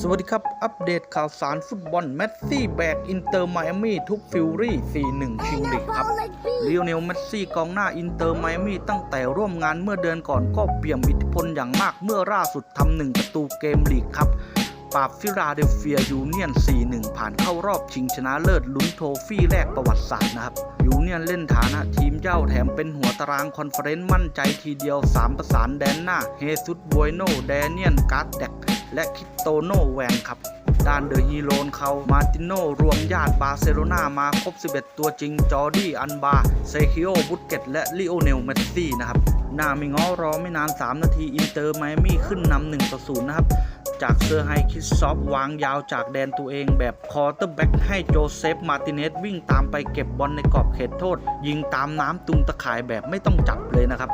สวัสดีครับ อัปเดตข่าวสารฟุตบอลแมสซี่แบกอินเตอร์ไมอามี่ทุกฟิวรี่ 4-1 ชิงลีกครับเลียวเนลเมสซี่กองหน้าอินเตอร์ไมอามี่ตั้งแต่ร่วมงานเมื่อเดือนก่อนก็เปี่ยมอิทธิพลอย่างมากเมื่อล่าสุดทำหนึ่งประตูเกมลีกครับ ปราบฟิลาเดลเฟียยูเนียน 4-1 ผ่านเข้ารอบชิงชนะเลิศลุ้นโทฟี่แรกประวัติศาสตร์นะครับยูเนียนเล่นฐานะทีมเจ้าแถมเป็นหัวตารางคอนเฟอเรนซ์มั่นใจทีเดียว 3 ประสานแดนหน้าเฮซุสบวยโนแดเนียนการ์ดแดก และคิโตโนแวนครับด้านเดอะฮีโรนเขามาติโนรวมญาติบาร์เซโลนามาครบ 11 ตัวจริง จอร์ดี้ อันบา เซคิโอ บุตเกต และลิโอเนล เมสซี่ นะครับ หน้าไม่ง้อรอไม่นาน 3 นาที อินเตอร์ไมอามี่ขึ้นนำ1ต่อ0นะครับ จากเซอร์ไฮคิสซอฟวางยาวจากแดนตัวเองแบบคอร์เตอร์แบ็กให้โจเซฟ มาติเนสวิ่งตามไปเก็บบอลในกรอบเขตโทษ ยิงตามน้ำตุงตะข่ายแบบไม่ต้องจับเลยนะครับ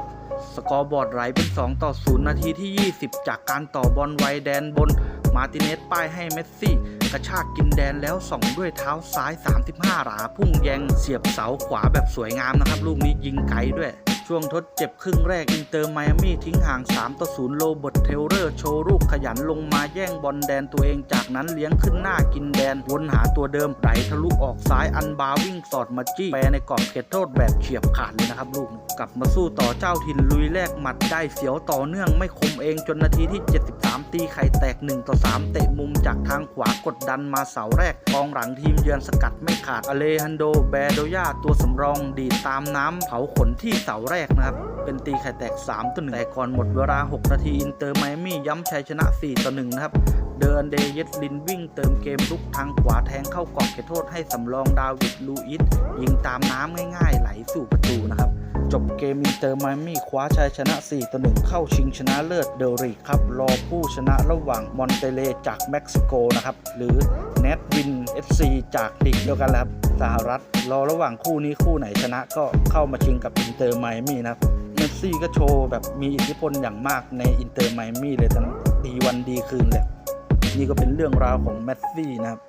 สกอร์บอร์ดไหลเป็น 2 ต่อ 0 นาทีที่ 20 จากการต่อบอลไวแดนบน มาติเนสป้ายให้เมสซี่ กระชากกินแดนแล้วส่องด้วยเท้าซ้าย 35 หลา พุ่งแยงเสียบเสาขวาแบบสวยงามนะครับ ลูกนี้ยิงไกลด้วย ช่วงทดเจ็บครึ่งแรกอินเตอร์ไมอามี่ทิ้งห่าง 3 ต่อ 0 โลเบิร์ตเทเลอร์ โชว์ลูกขยันลงมาแย่งบอลแดนตัวเองจากนั้นเลี้ยงขึ้นหน้ากินแดน วนหาตัวเดิมไหลทะลุออกซ้ายอันบาวิ่งสอดมาจี้แปรในกรอบเขตโทษแบบเฉียบขาดเลยนะครับลูกกลับมาสู้ต่อเจ้าถิ่นลุยแรกหมัดได้เสียวต่อเนื่องไม่คมเองจนนาทีที่ 73 ตีไข่แตก 1 ต่อ 3 เตะมุมจากทางขวากดดันมาเสาแรกกองหลังทีมเยือนสกัดไม่ขาดอเลฮันโด แบโดยาตัวสำรองดีดตามน้ำเผาขนที่เสาแรกนะครับ เป็นตีไข่แตก3ต่อ1แต่ก่อนหมดเวลา 6 นาที อินเตอร์ไมอามี่ย้ำชัยชนะ 4 ต่อ 1 นะครับ เดินเดย์เยสลินวิ่งเติมเกมลุกทางขวาแทงเข้ากรอบเขตโทษให้สำรองดาวิดลูอิสยิงตามน้ำง่ายๆ ไหลสู่ประตูนะครับ จบเกมอินเตอร์ไมามี่คว้าชัยชนะ 4 ต่อ 1 เข้าชิงชนะเลิศเดริกครับ รอผู้ชนะระหว่างมอนเตเลจากเม็กซิโกนะครับ หรือเนทวิน FC จากลีกเดียวกันแหละครับสหรัฐ รอระหว่างคู่นี้คู่ไหนชนะก็เข้ามาชิงกับอินเตอร์ไมามี่นะครับเมสซี่ก็โชว์แบบมีอิทธิพลอย่างมากในอินเตอร์ไมามี่เลยตอนดีวันดีคืนเลยนี่ก็เป็นเรื่องราวของเมสซี่นะครับ